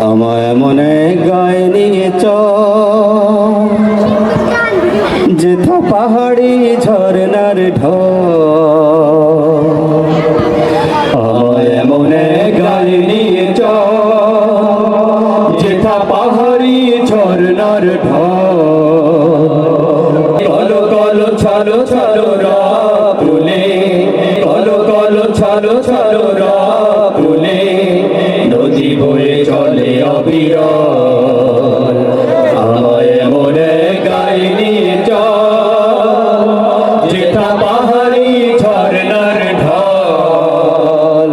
আমায় মনে গায়ে নিয়ে চেথা পাহাড়ি ঝরনার ঢ মনে পাহাড়ি ছাড়ো ছাড়ো রা তুলে কলো কলো ছাড়ো ছাড়ো রা বিরল পাহাড়ি ঝর্ণার ঢল।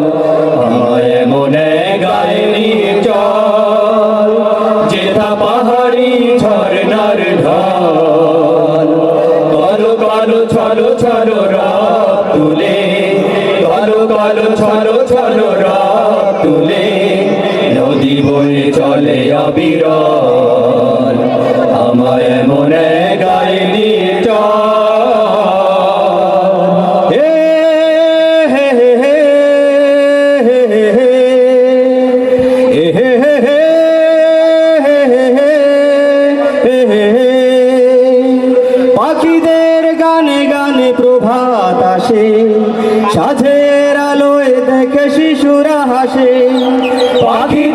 আমায় মনে গাইনি চল যেটা পাহাড়ি ঝর্ণার ঢল। কল কল ছল ছল রা তুলে। কালো কল ছল জীবনে চলে অবির আমায় মনে গাইনি নিয়ে পাখিদের গানে গানে প্রভাত আসে সাধের আলোয় দেখে শিশুরা হাসে পাখি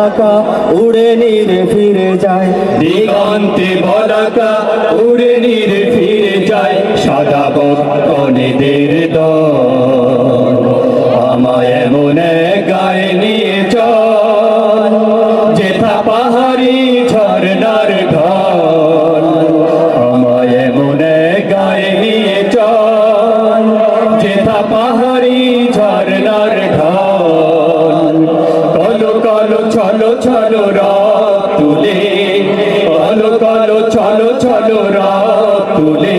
বলাকা উড়ে নিরে ফিরে যায়। দিগন্তে বলাকা উড়ে নিরে ফিরে যায়। সাদা বকনেদের দল। আমায় মনে চলো চলো রব তুলে। কলো কলো চলো চলো রব তুলে।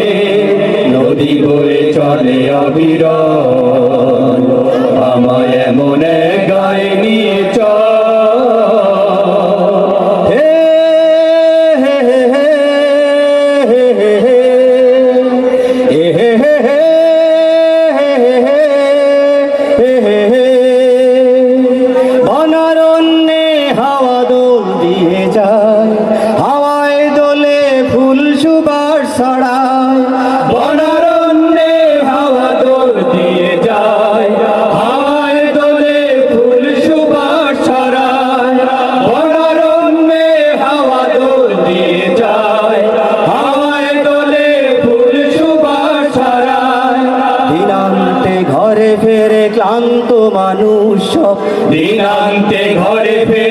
নদী বয়ে চলে অবিরত। ছড়ায় হাওয়া দোল দিয়ে যায়। হাওয়ায় দোলে ফুল সুবাস ছড়ায় হাওয়া দোল দিয়ে যায়। হাওয়ায় দোলে ফুল সুবাস ছড়ায়। দিনান্তে ঘরে ফেরে ক্লান্ত মানুষ দিনান্তে ঘরে ফেরে